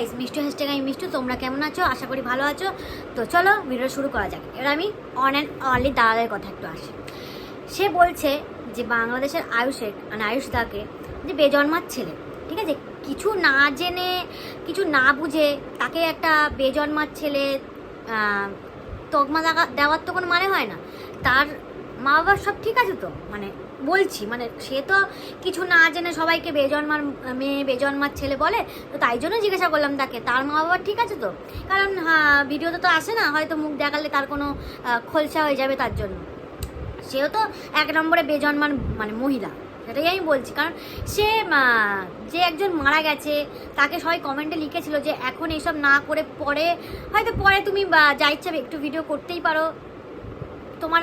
Guys Mishtu hashtag আমি মিষ্টু, তোমরা কেমন আছো? আশা করি ভালো আছো। তো চলো ভিডিও শুরু করা যাক। এবার আমি অন অ্যান্ড অনলি দাদাদের কথা একটু আসি। সে বলছে যে, বাংলাদেশের আয়ুষে মানে আয়ুষ দাকে, যে বেজন্মার ছেলে, ঠিক আছে? কিছু না জেনে, কিছু না বুঝে তাকে একটা বেজন্মার ছেলে তকমা দেওয়ার তো কোনো মানে হয় না। তার মা বাবার সব ঠিক আছে তো? মানে বলছি মানে সে তো কিছু না জেনে সবাইকে বেজন্মার, মেয়ে বেজন্মার ছেলে বলে, তো তাই জন্য জিজ্ঞাসা করলাম তাকে। তার মা বাবা ঠিক আছে তো? কারণ হ্যাঁ ভিডিওতে তো আসে না, হয়তো মুখ দেখালে তার কোনো খোলসা হয়ে যাবে তার জন্য। সেও তো এক নম্বরে বেজন্মার মানে মহিলা, সেটাই আমি বলছি। কারণ সে যে একজন মারা গেছে, তাকে সবাই কমেন্টে লিখেছিল যে, এখন এইসব না করে পরে, হয়তো পরে তুমি যা ইচ্ছা একটু ভিডিও করতেই পারো। তোমার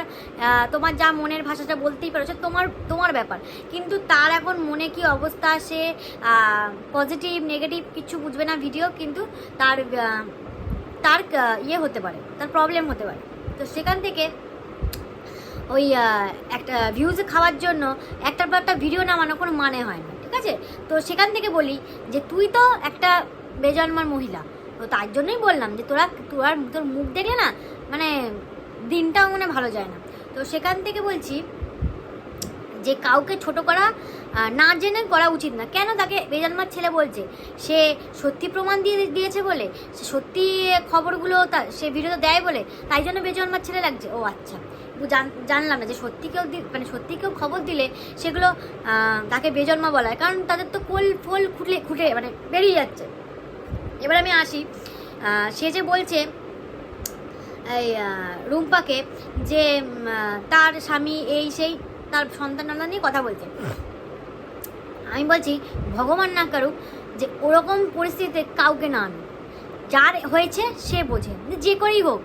তোমার যা মনের ভাষাটা বলতেই পারো তোমার তোমার ব্যাপার। কিন্তু তার এখন মনে কি অবস্থা, সে পজিটিভ নেগেটিভ কিছু বুঝবে না ভিডিও কিন্তু তার তার ইয়ে হতে পারে, তার প্রবলেম হতে পারে। তো সেখান থেকে ওই একটা ভিউজ খাওয়ার জন্য একটার পর একটা ভিডিও নামানো কোনো মানে হয় না, ঠিক আছে? তো সেখান থেকে বলি যে, তুই তো একটা বেজন্মার মহিলা। তো তার জন্যই বললাম যে, তোরা, তোর তোর মুখ দেখে না মানে দিনটাও মনে ভালো যায় না। তো সেখান থেকে বলছি যে কাউকে ছোট করা না জেনে করা উচিত না। কেন তাকে বেজন্মার ছেলে বলছে? সে সত্যি প্রমাণ দিয়ে দিয়েছে বলে, সে সত্যি খবরগুলো তা, সে ভিডিওতে দেয় বলে, তাই জন্য বেজন্মার ছেলে লাগছে। ও আচ্ছা জান- জানলাম না যে সত্যি কেউ মানে সত্যি কেউ খবর দিলে সেগুলো তাকে বেজন্মা বলা হয়। কারণ তাদের তো কোল, ফোল খুঁটলে, খুঁটে মানে বেরিয়ে যাচ্ছে। এবার আমি আসি সে যে বলছে রুম্পাকে যে তার স্বামী এই সেই তার সন্তান সন্তান নিয়ে কথা বলছে। আমি বলছি, ভগবান না করুক যে ওরকম পরিস্থিতিতে কাউকে না আনুক। যার হয়েছে সে বোঝে। যে করেই হোক,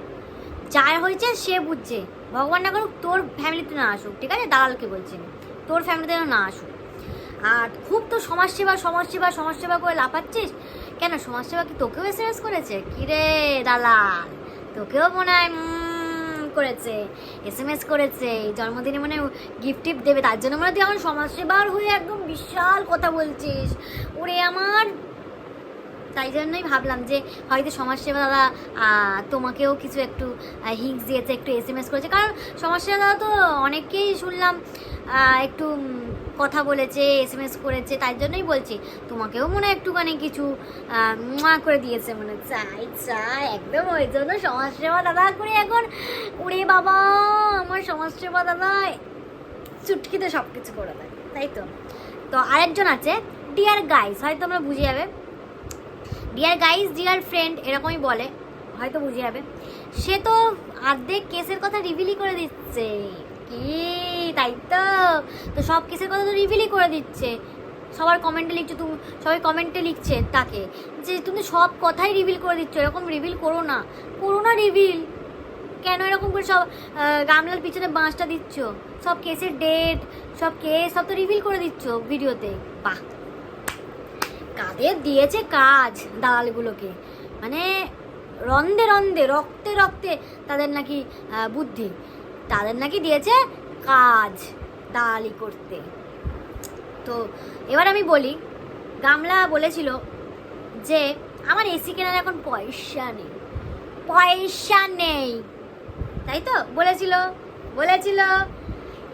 যার হয়েছে সে বুঝছে। ভগবান না করুক তোর ফ্যামিলিতে না আসুক, ঠিক আছে? দালালকে বলছি। তোর ফ্যামিলিতে না আসুক। আর খুব তো সমাজসেবা সমাজসেবা সমাজসেবা করে লাফাচ্ছিস? কেন? সমাজসেবা কি তোকেও এস করেছে? কিরে দালাল! তোকেও মনে হয় করেছে এস এম এস করেছে জন্মদিনে মানে গিফট টিফট দেবে, তার জন্য মনে হয় তুই এখন সমাজসেবার হয়ে একদম বিশাল কথা বলছিস। ওরে আমার তাই জন্যই ভাবলাম যে হয়তো সমাজসেবা দাদা তোমাকেও কিছু একটু হিংস দিয়েছে, একটু এস এম এস করেছে। কারণ সমাজসেবা দাদা তো অনেককেই শুনলাম একটু কথা বলেছে এস এম এস করেছে, তাই জন্যই বলছি। তোমাকেও মনে একটুখানি কিছু মুয়া করে দিয়েছে মনে চাই চাই একদম ওই জন্য সমাজসেবা দাদা করে এখন, ওরে বাবা, আমার সমাজসেবা দাদা চুটকিতে সব কিছু করে দেয়, তাই তো? তো আরেকজন আছে ডিয়ার গাইস হয়তো তোমরা বুঝে যাবে। ডিয়ার গাইস ডিয়ার ফ্রেন্ড এরকমই বলে, হয়তো বুঝে যাবে। সে তো অর্ধেক কেসের কথা রিভিলই করে দিচ্ছে। কি? তাই তো? তো সব কেসের কথা তো রিভিলই করে দিচ্ছে। সবার কমেন্টে লিখছো তুমি সবাই কমেন্টে লিখছে তাকে যে, তুমি সব কথাই রিভিল করে দিচ্ছ। এরকম রিভিল করো না। করো না রিভিল কেন এরকম করে সব গামলার পিছনে বাঁশটা দিচ্ছ? সব কেসের ডেট সব কেস, সব তো রিভিল করে দিচ্ছ ভিডিওতে বাহ। কাদের দিয়েছে কাজ দালালগুলোকে? মানে রন্দে রন্দে রক্তে রক্তে তাদের নাকি বুদ্ধি। তাদের নাকি দিয়েছে কাজ দালালি করতে। তো এবার আমি বলি, গামলা বলেছিল যে আমার এসি কেনার এখন পয়সা নেই। পয়সা নেই। তাই তো? বলেছিল বলেছিল।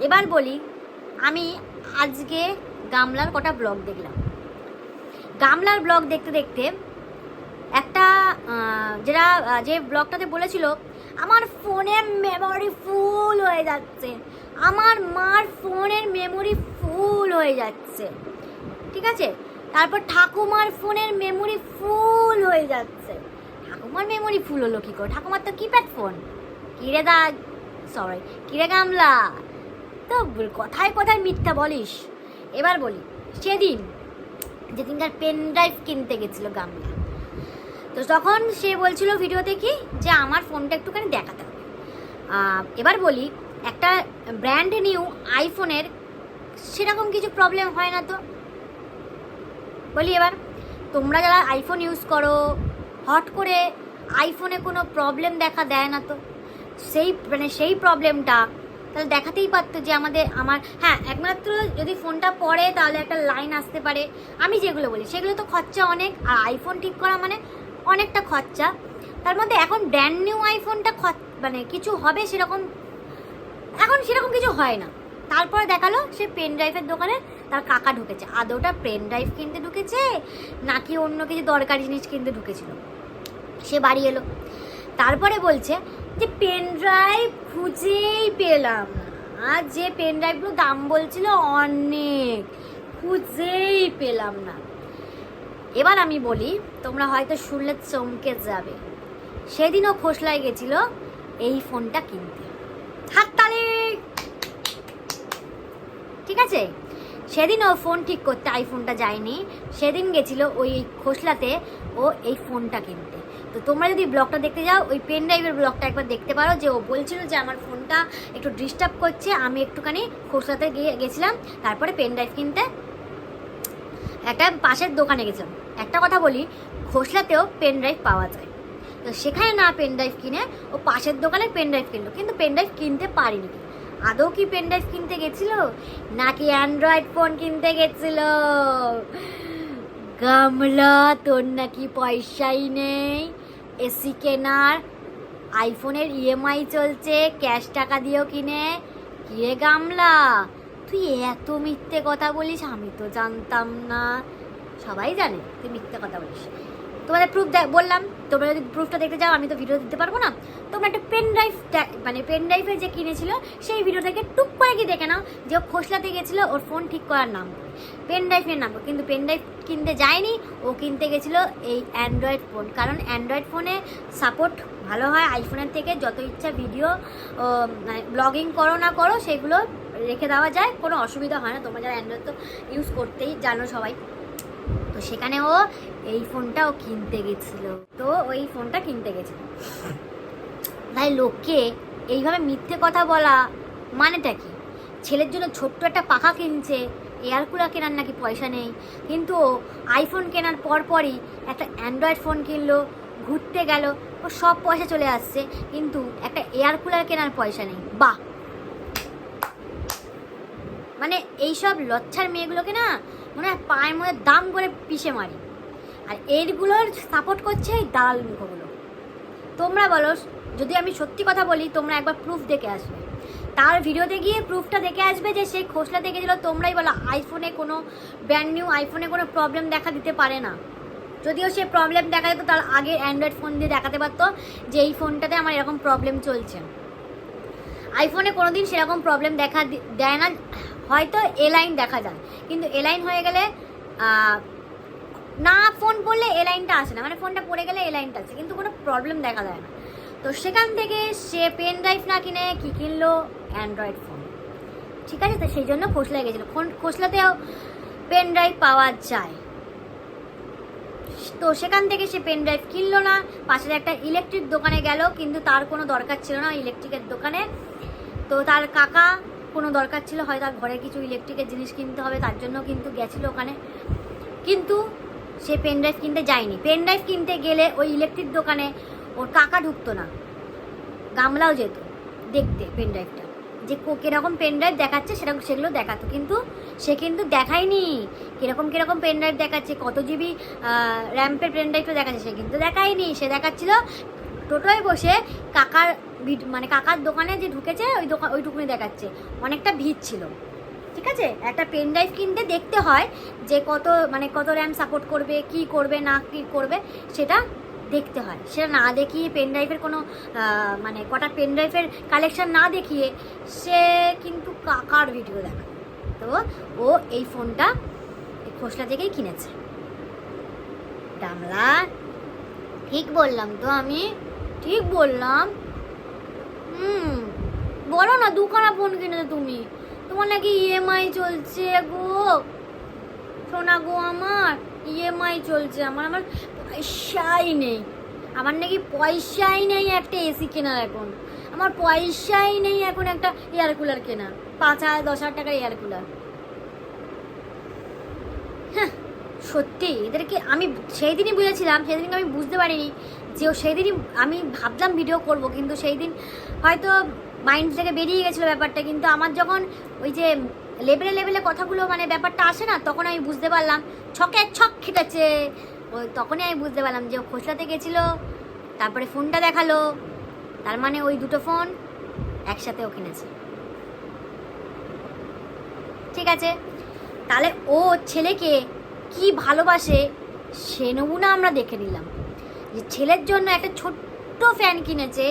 এবার বলি, আমি আজকে গামলার কটা ব্লগ দেখলাম। গামলার ব্লগ দেখতে দেখতে একটা যেটা যে ব্লগটাতে বলেছিল, আমার ফোনের মেমোরি ফুল হয়ে যাচ্ছে। আমার মার ফোনের মেমোরি ফুল হয়ে যাচ্ছে। ঠিক আছে? তারপর ঠাকুমার ফোনের মেমোরি ফুল হয়ে যাচ্ছে। ঠাকুমার মেমোরি ফুল হলো কী করে? ঠাকুমার তো কিপ্যাড ফোন কিরে দা সরি কিরে গামলা? তো কথায় কথায় মিথ্যা বলিস। এবার বলি, সেদিন যেদিনকার পেন ড্রাইভ কিনতে গেছিল গামলা। তো তখন সে বলছিল ভিডিওতে কি যে আমার ফোনটা একটুখানি দেখাতে হবে। এবার বলি, একটা ব্র্যান্ড নিউ আইফোনের সেরকম কিছু প্রবলেম হয় না তো? বলি এবার, তোমরা যারা আইফোন ইউজ করো, হট করে আইফোনে কোনো প্রবলেম দেখা দেয় না তো? সেই মানে সেই প্রবলেমটা তাহলে দেখাতেই পারতো যে আমাদের, আমার হ্যাঁ একমাত্র যদি ফোনটা পড়ে তাহলে একটা লাইন আসতে পারে। আমি যেগুলো বলি, সেগুলো তো খরচা অনেক, আর আইফোন ঠিক করা মানে অনেকটা খরচা। তার মধ্যে এখন ব্র্যান্ড নিউ আইফোনটা মানে কিছু হবে সেরকম, এখন সেরকম কিছু হয় না। তারপরে দেখাল সে পেন ড্রাইভের দোকানে তার কাকা ঢুকেছে। আদৌটা পেন ড্রাইভ কিনতে ঢুকেছে, নাকি অন্য কিছু দরকারি জিনিস কিনতে ঢুকেছিল। সে বাড়ি এলো। তারপরে বলছে যে পেন ড্রাইভ খুঁজেই পেলাম আর যে পেন ড্রাইভগুলো দাম বলছিল অনেক, খুঁজেই পেলাম না। এবার আমি বলি, তোমরা হয়তো শুনলে চমকে যাবে। সেদিনও খোসলায় গেছিল এই ফোনটা কিনতে। হাততালি ঠিক আছে? সেদিন ও ফোন ঠিক করতে আইফোনটা যায়নি। সেদিন গেছিল ওই খোসলাতে ও এই ফোনটা কিনতে। তো তোমরা যদি ব্লগটা দেখতে যাও, ওই পেন ড্রাইভের ব্লগটা একবার দেখতে পারো যে ও বলছিল যে আমার ফোনটা একটু ডিস্টার্ব করছে, আমি একটুখানি খোসলাতে গিয়ে গেছিলাম, তারপরে পেন ড্রাইভ কিনতে। একটা পাশের দোকানে গেছিলাম। একটা কথা বলি খোসলাতেও পেন ড্রাইভ পাওয়া যায়। তো সেখানে না পেন ড্রাইভ কিনে, ও পাশের দোকানে পেন ড্রাইভ কিনলো। কিন্তু পেন ড্রাইভ কিনতে পারিনি। আদৌ কি পেন ড্রাইভ কিনতে গেছিল? নাকি অ্যান্ড্রয়েড ফোন কিনতে গেছিল? গামলা, তোর নাকি পয়সাই নেই। এসি কেনার, আইফোনের ইএমআই চলছে, ক্যাশ টাকা দিয়েও কিনে কিরে গামলা? তুই এত মিথ্যে কথা বলিস, আমি তো জানতাম না। সবাই জানে, তুই মিথ্যে কথা বলিস। তোমাদের প্রুফ দেখ বললাম, তোমরা যদি প্রুফটা দেখতে যাও আমি তো ভিডিও দিতে পারব না। তোমরা একটা পেন ড্রাইভ মানে পেন ড্রাইভের যে কিনেছিল, সেই ভিডিও থেকে টুক করে কি দেখে নাও যে খোসলাতে গেছিল, ওর ফোন ঠিক করার নাম। পেন ড্রাইভের নাম কিন্তু পেন ড্রাইভ কিনতে যায়নি, ও কিনতে গেছিল এই অ্যান্ড্রয়েড ফোন কারণ অ্যান্ড্রয়েড ফোনে সাপোর্ট ভালো হয় আইফোনের থেকে যত ইচ্ছা ভিডিও মানে ব্লগিং করো না করো, সেগুলো রেখে দেওয়া যায়, কোনো অসুবিধা হয় না, তোমরা যারা অ্যান্ড্রয়েড তো ইউজ করতেই জানো সবাই। তো সেখানে ও এই ফোনটা ও কিনতে গেছিল, তো ওই ফোনটা কিনতে গেছিল। তাই লোককে এইভাবে মিথ্যে কথা বলা মানেটা কি? ছেলের জন্য ছোট্ট একটা পাখা কিনছে এয়ার কুলার কেনার নাকি পয়সা নেই। কিন্তু আইফোন কেনার পরপরই একটা অ্যান্ড্রয়েড ফোন কিনলো, ঘুরতে গেল, ও সব পয়সা চলে আসছে, কিন্তু একটা এয়ার কুলার কেনার পয়সা নেই। বাহ! মানে এইসব লচ্ছার মেয়েগুলোকে না মনে হয় পায়ের মধ্যে দাম করে পিষে মারি। আর এরগুলোর সাপোর্ট করছে এই দালাল মুখগুলো তোমরা বলো, যদি আমি সত্যি কথা বলি, তোমরা একবার প্রুফ দেখে আসবে। তার ভিডিওতে গিয়ে প্রুফটা দেখে আসবে যে সে খোসলা দেখেছিল তোমরাই বলো আইফোনে কোনো ব্র্যান্ড নিউ আইফোনে কোনো প্রবলেম দেখা দিতে পারে না। যদিও সে প্রবলেম দেখা যেত তার আগে অ্যান্ড্রয়েড ফোন দিয়ে দেখাতে পারতো যে এই ফোনটাতে আমার এরকম প্রবলেম চলছে। আইফোনে কোনো দিন সেরকম প্রবলেম দেখা দেয় না। হয়তো এলাইন দেখা যায়। কিন্তু এলাইন হয়ে গেলে না ফোন পড়লে এলাইনটা আসে না। মানে ফোনটা পড়ে গেলে এলাইনটা লাইনটা আসে। কিন্তু কোনো প্রবলেম দেখা যায় না। তো সেখান থেকে সে পেন ড্রাইভ না কিনে কী কিনলো? অ্যান্ড্রয়েড ফোন ঠিক আছে? তো সেই জন্য খোসলায় গেছিল। খোসলাতেও পেন ড্রাইভ পাওয়া যায়। তো সেখান থেকে সে পেন ড্রাইভ কিনলো না। পাশের একটা ইলেকট্রিক দোকানে গেল, কিন্তু তার কোনো দরকার ছিল না ইলেকট্রিকের দোকানে। তো তার কাকা, কোনো দরকার ছিল, হয়তো তার ঘরে কিছু ইলেকট্রিকের জিনিস কিনতে হবে, তার জন্য কিন্তু গেছিল ওখানে। কিন্তু সে পেন ড্রাইভ কিনতে যায়নি। পেন ড্রাইভ কিনতে গেলে ওই ইলেকট্রিক দোকানে ওর কাকা ঢুকতো না। গামলাও যেত, দেখতে পেন ড্রাইভটা যে কীরকম পেন ড্রাইভ দেখাচ্ছে সেরকম সেগুলো দেখাতো। কিন্তু সে কিন্তু দেখায়নি। কীরকম কীরকম পেন ড্রাইভ দেখাচ্ছে, কত জিবি র্যাম্পের পেন ড্রাইভটা দেখাচ্ছে সে কিন্তু দেখায়নি। সে দেখাচ্ছিল টোটোয় বসে কাকার মানে কাকার দোকানে যে ঢুকেছে, ওই দোকান ওইটুকুনি দেখাচ্ছে। অনেকটা ভিড় ছিল। ঠিক আছে? একটা পেন ড্রাইভ কিনতে দেখতে হয় যে কত মানে কত র্যাম সাপোর্ট করবে, কি করবে, না কি করবে, সেটা দেখতে হয়। সেটা না দেখিয়ে পেন ড্রাইভের কোনো মানে কটা পেন ড্রাইভের কালেকশন না দেখিয়ে সে কিন্তু কাকার ভিডিও দেখা তো ও এই ফোনটা খোসলা থেকেই কিনেছে। ডামলা ঠিক বললাম তো আমি, ঠিক বললাম। হুম, বলো না, দুখানা ফোন কিনেছো তুমি? তোমার নাকি ইএমআই চলছে গো। সোনা গো আমার ইএমআই চলছে আমার আমার পয়সাই নেই। আমার নাকি পয়সাই নেই একটা এসি কেনার এখন। আমার পয়সাই নেই এখন একটা এয়ার কুলার কেনা পাঁচ হাজার, দশ হাজার টাকার এয়ার কুলার হ্যাঁ সত্যি, এদেরকে আমি সেই দিনই বুঝেছিলাম সেই সেদিনকে আমি বুঝতে পারিনি যে সেই দিনই আমি ভাবলাম ভিডিও করব, কিন্তু সেই দিন হয়তো মাইন্ড থেকে বেরিয়ে গেছিল ব্যাপারটা। কিন্তু আমার যখন ওই যে লেভেলে লেভেলে কথাগুলো মানে ব্যাপারটা আসে না, তখন আমি বুঝতে পারলাম, ছকে ছক খেটেছে। তখনই আমি বুঝতে পারলাম যে ও খোসলাতে গেছিল, তারপরে ফোনটা দেখাল, তার মানে ওই দুটো ফোন একসাথে ও কিনেছে। ঠিক আছে? তাহলে ও ছেলেকে কি ভালোবাসে সে নমুনা আমরা দেখে নিলাম। যে ছেলের জন্য একটা ছোট্ট ফ্যান কিনেছে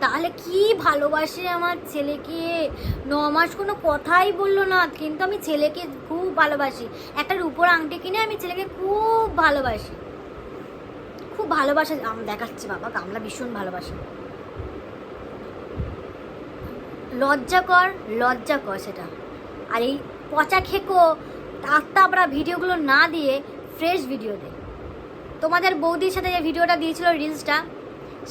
তাহলে কি ভালোবাসে আমার ছেলেকে? ন মাস কোনো কথাই বলল না। কিন্তু আমি ছেলেকে খুব ভালোবাসি। একটা রূপোর আংটি কিনে আমি ছেলেকে খুব ভালোবাসি। খুব ভালোবাসা, আম, দেখাচ্ছে বাবা, গামলা ভীষণ ভালোবাসে। লজ্জা কর লজ্জা কর সেটা। আর এই পচা খেকো তাত্তাবরা ভিডিওগুলো না দিয়ে ফ্রেশ ভিডিও দে। তোমাদের বৌদির সাথে যে ভিডিওটা দিয়েছিল রিলসটা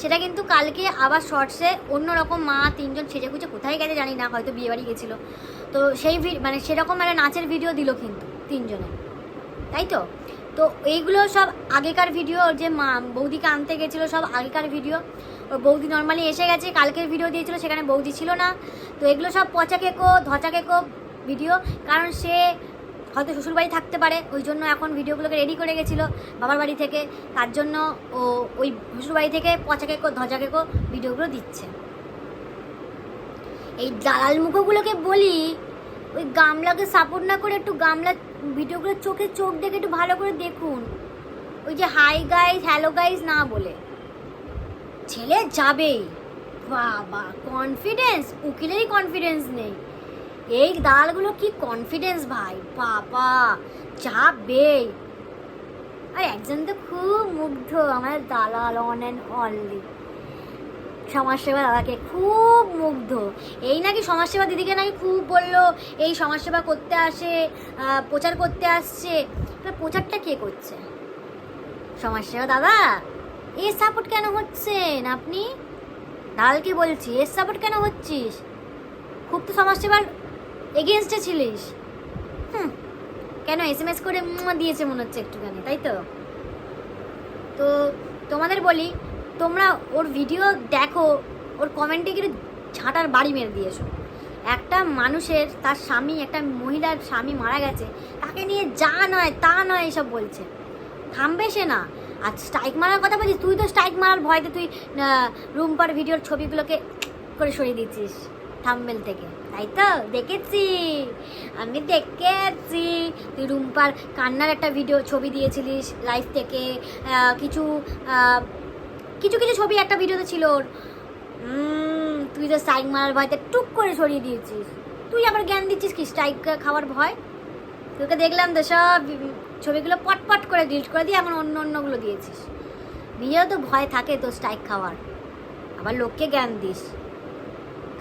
সেটা কিন্তু কালকে আবার শর্টসে অন্যরকম মা তিনজন সেজে গুজে কোথায় গেছে জানি না, হয়তো বিয়ে বাড়ি গেছিল। তো সেই মানে সেরকম একটা নাচের ভিডিও দিল কিন্তু তিনজনে। তাই তো? তো এইগুলো সব আগেকার ভিডিও যে মা, বৌদিকে আনতে গেছিল সব আগেকার ভিডিও বৌদি নর্মালি এসে গেছে, কালকের ভিডিও দিয়েছিল, সেখানে বৌদি ছিল না। তো এগুলো সব পচা কেকো, ধচা কেকো ভিডিও কারণ সে হয়তো শ্বশুরবাড়ি থাকতে পারে, ওই জন্য এখন ভিডিওগুলোকে রেডি করে গেছিল বাবার বাড়ি থেকে। তার জন্য ও ওই শ্বশুরবাড়ি থেকে পচা কেকো ধচা কেকো ভিডিওগুলো দিচ্ছে। এই দালাল মুখোগুলোকে বলি, ওই গামলাকে সাপোর্ট না করে একটু গামলা ভিডিওগুলো চোখে চোখ দেখে একটু ভালো করে দেখুন। ওই যে হাই গাইজ হ্যালো গাইজ না বলে। ছেলে যাবেই। বাবা কনফিডেন্স উকিলেরই কনফিডেন্স নেই। এই দালালগুলো কি কনফিডেন্স ভাই? বাবা যাবেই আর একজন তো খুব মুগ্ধ, আমার দালাল অন অ্যান্ড অনলি সমাজসেবা দাদাকে খুব মুগ্ধ। এই নাকি সমাজসেবা দিদিকে নাকি খুব বলল, এই সমাজসেবা করতে আসে প্রচার করতে আসছে। প্রচারটা কে করছে? সমাজসেবা দাদা? এর সাপোর্ট কেন হচ্ছেন আপনি? দালকে বলছি এর সাপোর্ট কেন হচ্ছিস? খুব তো সমাজসেবার এগেনস্টে ছিলিস? হুম, কেন এস এম এস করে দিয়েছে মনে হচ্ছে একটুখানি, তাই তো? তো তোমাদের বলি, তোমরা ওর ভিডিও দেখো, ওর কমেন্টে কিন্তু ঝাঁটার বাড়ি মেরে দিয়েছ। একটা মানুষের, তার স্বামী, একটা মহিলার স্বামী মারা গেছে, তাকে নিয়ে যা নয়, তা নয় এসব বলছে। থামবে সে না। আর স্ট্রাইক মারার কথা বলছিস, তুই তো স্ট্রাইক মারার ভয়তে তুই রুম্পার ভিডিওর ছবিগুলোকে করে সরিয়ে দিচ্ছিস থাম্বেল থেকে। তাই তো দেখেছি। আমি দেখেছি তুই রুম্পার কান্নার একটা ভিডিও ছবি দিয়েছিলিস লাইভ থেকে। কিছু কিছু কিছু ছবি একটা ভিডিওতে ছিল ওর। তুই তো স্ট্রাইক মারার ভয়তে টুক করে সরিয়ে দিয়েছিস। তুই আবার জ্ঞান দিচ্ছিস কি স্ট্রাইক খাওয়ার ভয়? তোকে দেখলাম তো সব ছবিগুলো পটপট করে ডিলিট করে দিয়ে এখন অন্য অন্যগুলো দিয়েছিস। নিজেও তো ভয় থাকে তো স্ট্রাইক খাওয়ার। আবার লোককে জ্ঞান দিস।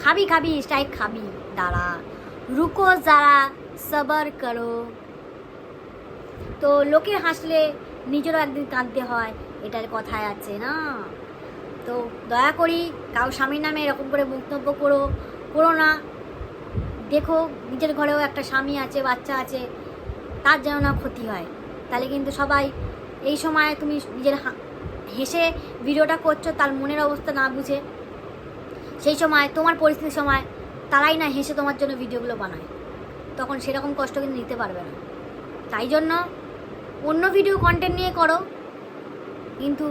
খাবি খাবি স্ট্রাইক খাবি। দাঁড়া রুকো যারা সবার করো তো লোকে হাসলে নিজেরও একদিন কাঁদতে হয় এটার কথায় আছে না তো দয়া করি কারও স্বামীর নামে এরকম করে বক্তব্য করো করো না দেখো নিজের ঘরেও একটা স্বামী আছে, বাচ্চা আছে, তার যেন না ক্ষতি হয়। তাহলে কিন্তু সবাই, এই সময় তুমি নিজের হেসে ভিডিওটা করছ, তার মনের অবস্থা না বুঝে। সেই সময়, তোমার পরিস্থিতির সময় তারাই না হেসে তোমার জন্য ভিডিওগুলো বানায়। তখন সেরকম কষ্ট কিন্তু নিতে পারবে না। তাই জন্য অন্য ভিডিও কন্টেন্ট নিয়ে করো। কিন্তু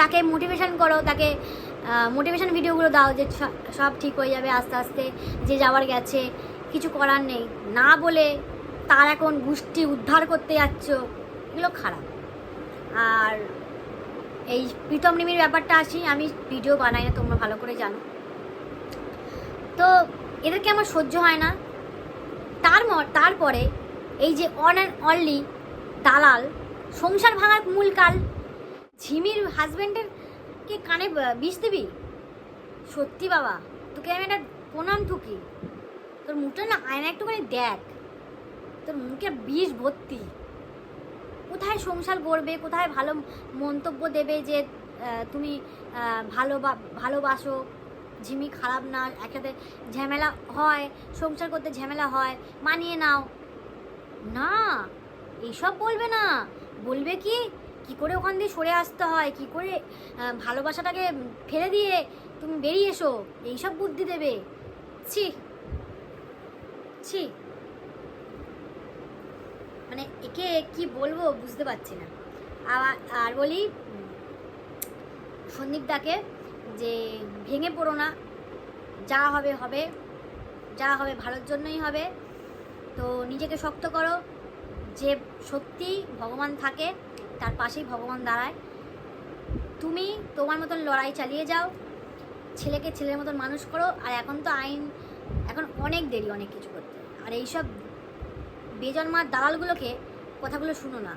তাকে মোটিভেশান করো, তাকে মোটিভেশান ভিডিওগুলো দাও যে সব ঠিক হয়ে যাবে আস্তে আস্তে, যে যাওয়ার গেছে, কিছু করার নেই। না বলে তার এখন গোষ্ঠী উদ্ধার করতে যাচ্ছ, এগুলো খারাপ। আর এই প্রীতম নিমির ব্যাপারটা আসি, আমি ভিডিও বানাই না, তোমরা ভালো করে জানো। তো এদেরকে আমার সহ্য হয় না। তার তারপরে এই যে অন অ্যান্ড অনলি দালাল, সংসার ভাঙার মূল কাল, ঝিমির হাজব্যান্ডের কে কানে বিষ দিবি? সত্যি বাবা, তোকে আমি একটা প্রণাম ঠুকি। তোর মুখটা না আয়না একটুখানি দেখ। তোর মুখে বিষ ভর্তি। কোথায় সংসার গড়বে, কোথায় ভালো মন্তব্য দেবে যে তুমি ভালো ভালোবাসো ঝিমি খারাপ না একসাথে ঝামেলা হয় সংসার করতে ঝামেলা হয় মানিয়ে নাও। না এইসব বলবে না। বলবে কি? কি করে ওখান দিয়ে সরে আসতে হয়? কি করে ভালোবাসাটাকে ফেলে দিয়ে তুমি বেরিয়ে এসো? এইসব বুদ্ধি দেবে। ছি। ছি। মানে একে কি বলব বুঝতে পারছি না। আর বলি উম, সন্দীপ দাকে যে ভেঙে পড়ো না। যা হবে হবে। যা হবে ভালোর জন্যই হবে। তো নিজেকে শক্ত করো যে সত্যি ভগবান থাকে, তার পাশেই ভগবান দাঁড়ায়। তুমি তোমার মতন লড়াই চালিয়ে যাও। ছেলেকে ছেলের মতন মানুষ করো। আর এখন তো আইন, এখন অনেক দেরি অনেক কিছু করতে। আর এইসব বেজন্মার দালালগুলোকে কথাগুলো শুনো না।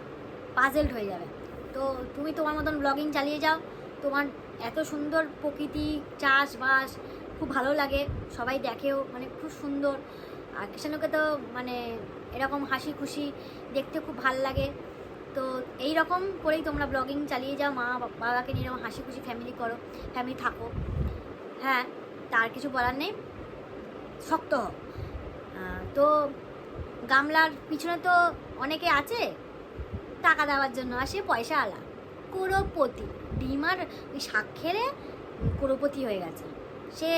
পাজেল্ড হয়ে যাবে। তো তুমি তোমার মতন ব্লগিং চালিয়ে যাও। তোমার এত সুন্দর প্রকৃতি, চাষবাস, খুব ভালো লাগে। সবাই দেখেও মানে খুব সুন্দর। আর কৃষ্ণকে তো মানে এরকম হাসি খুশি দেখতে খুব ভালো লাগে। তো এই রকম করেই তোমরা ব্লগিং চালিয়ে যাও, মা বাবাকে নিয়ে এরকম হাসি খুশি ফ্যামিলি করো ফ্যামিলি থাকো। হ্যাঁ তার কিছু বলার নেই। শক্ত হও। তো গামলার পিছনে তো অনেকে আছে টাকা দেওয়ার জন্য আসে পয়সা আলা করোপতি ডিমার ওই শাক খেলে করোপতি হয়ে গেছে। সে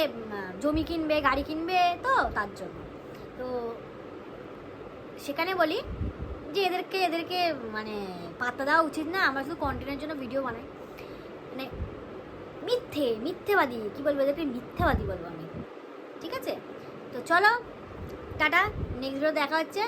জমি কিনবে, গাড়ি কিনবে তো তার জন্য। তো সেখানে বলি যে এদেরকে এদেরকে মানে পাত্তা দেওয়া উচিত না। আমরা শুধু কন্টেন্টের জন্য ভিডিও বানাই। মানে মিথ্যে, মিথ্যেবাদী, কী বলব এদেরকে? মিথ্যেবাদী বলব আমি। ঠিক আছে? তো চলো, টাটা। নেক্সট ভিডিও দেখা হচ্ছে।